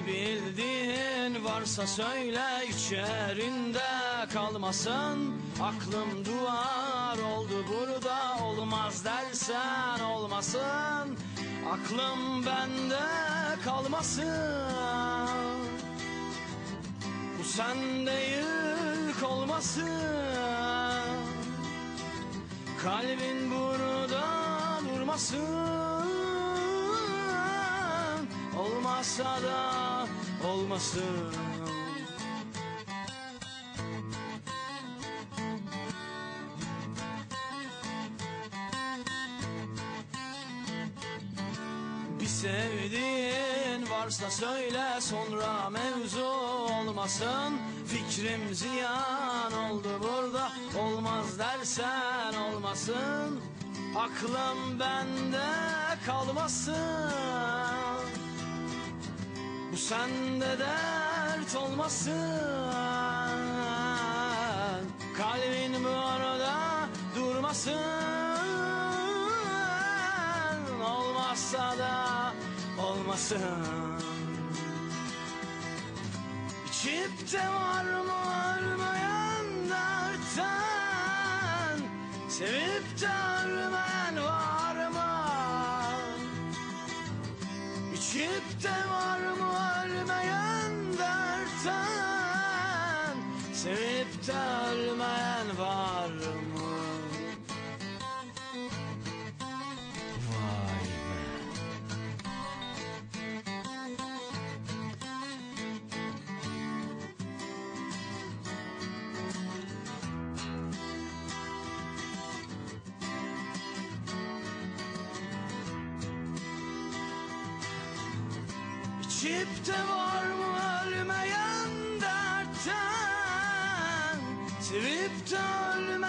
Bir bildiğin varsa söyle içerinde kalmasın. Aklım duvar oldu burada olmaz dersen olmasın. Aklım bende kalmasın. Bu sende yük olmasın. Kalbin burada durmasın Olmazsa da olmasın. Bir sevdiğin varsa söyle sonra mevzu olmasın. Fikrim ziyan oldu burada olmaz dersen olmasın. Aklım bende kalmasın sende dert olmasın. Kalbin bu arada durmasın. Olmazsa da olmasın. İçip de var mı ölmeyen dertten? Sevip de ölmeyen var mı? İçip de var Sevip de ölmeyen var mı? Vay be. İçip de var mı ölmeyen